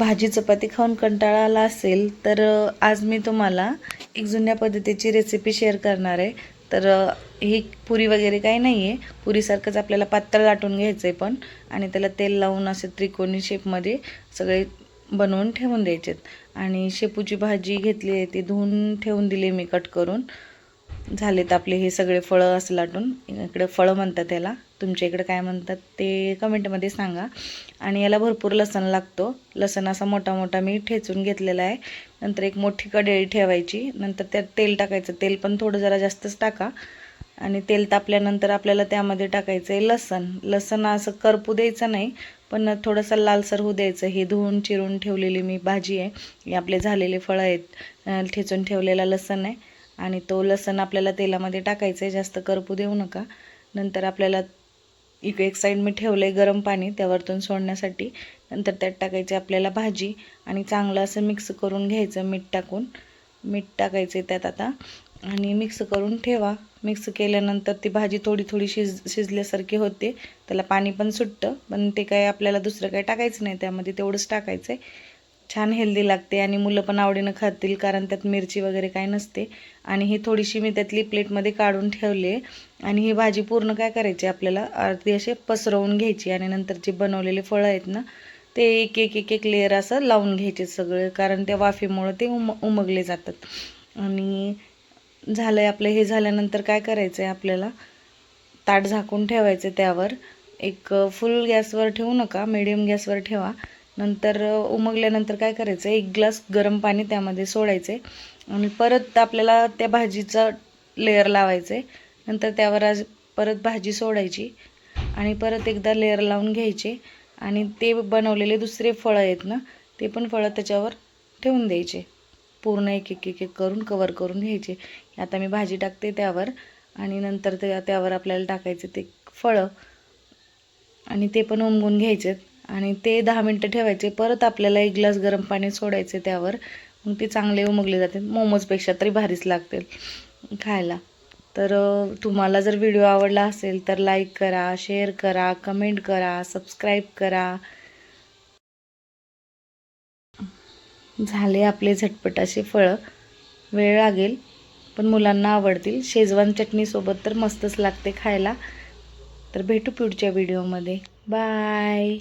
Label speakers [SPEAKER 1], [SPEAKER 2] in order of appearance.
[SPEAKER 1] भाजी चपाती खाऊन कंटाळा आला असेल तर आज मी तुम्हाला एक जुन्या पद्धतीची रेसिपी शेअर करणार आहे. तर ही पुरी वगैरे काही नाही आहे पुरीसारखंच आपल्याला पातळ लाटून घ्यायचं आहे पण आणि त्याला तेल लावून असे त्रिकोणी शेपमध्ये सगळे बनवून ठेवून द्यायचेत. आणि शेपूची भाजी घेतली आहे ती धुवून ठेवून दिली मी कट करून. झालेत आपले हे सगळे फळं असं लाटून. इकडे फळं म्हणतात त्याला. तुमच्या इकडे काय म्हणतात ते कमेंटमध्ये सांगा. आणि याला भरपूर लसण लागतो. लसण असा मोठा मोठा मी ठेचून घेतलेला आहे. नंतर एक मोठी कडेळी ठेवायची. नंतर त्यात तेल टाकायचं. तेल पण थोडं जरा जास्तच टाका. आणि तेल तापल्यानंतर आपल्याला त्यामध्ये टाकायचं आहे लसण. लसण असं करपू द्यायचं नाही पण थोडंसं लालसर होऊ द्यायचं. हे धुवून चिरून ठेवलेली मी भाजी आहे. हे आपले झालेले फळं आहेत. ठेचून ठेवलेला लसण आहे. आणि तो लसण आपल्याला तेलामध्ये टाकायचं आहे जास्त करपू देऊ नका. नंतर आपल्याला एक एक साईड मी ठेवलं आहे गरम पाणी त्यावरतून सोडण्यासाठी. नंतर त्यात टाकायची आपल्याला भाजी आणि चांगलं असं मिक्स करून घ्यायचं मीठ टाकून. मीठ टाकायचं आहे त्यात आता. आणि मिक्स करून ठेवा. मिक्स केल्यानंतर ती भाजी थोडी थोडी शिज शिजल्यासारखी होते. त्याला पाणी पण सुटतं. पण ते काय आपल्याला दुसरं काही टाकायचं नाही त्यामध्ये तेवढंच टाकायचं आहे छान हेल्दी लागते आणि मुलं पण आवडीनं खातील कारण त्यात मिरची वगैरे काय नसते. आणि ही थोडीशी मी त्यातली प्लेटमध्ये काढून ठेवली आणि ही भाजी पूर्ण काय करायची आपल्याला? अर्धी असे पसरवून घ्यायची आणि नंतर जे बनवलेले फळं आहेत ना ते एक एक एक एक लेअर असं लावून घ्यायचे सगळे कारण त्या वाफेमुळं ते उम उमगले जातात. आणि झालं आहे आपलं हे झाल्यानंतर काय करायचं आहे आपल्याला? ताट झाकून ठेवायचं त्यावर. एक फुल गॅसवर ठेवू नका मिडियम गॅसवर ठेवा. नंतर उमगल्यानंतर काय करायचं? एक ग्लास गरम पाणी त्यामध्ये सोडायचे आणि परत आपल्याला त्या भाजीचा लेअर लावायचं. आहे नंतर त्यावर आज परत भाजी सोडायची आणि परत एकदा लेअर लावून घ्यायचे आणि ते बनवलेले दुसरे फळं आहेत ना ते पण फळं त्याच्यावर ठेवून द्यायचे. पूर्ण एक एक एक एक करून कवर करून घ्यायचे. आता मी भाजी टाकते त्यावर आणि नंतर ते त्यावर आपल्याला टाकायचे ते फळं आणि ते पण उमगून घ्यायचे आणि ते दहा मिनटं ठेवायचे. परत आपल्याला एक ग्लास गरम पाणी सोडायचे त्यावर. मग ते चांगले उमगले जाते. मोमोजपेक्षा तरी भारीच लागतील खायला. तर तुम्हाला जर व्हिडिओ आवडला असेल तर लाईक करा शेअर करा कमेंट करा सबस्क्राईब करा. झाले आपले झटपट असे फळं. वेळ लागेल पण मुलांना आवडतील. शेजवान चटणीसोबत तर मस्तच लागते खायला. तर भेटू पुढच्या व्हिडिओमध्ये. बाय!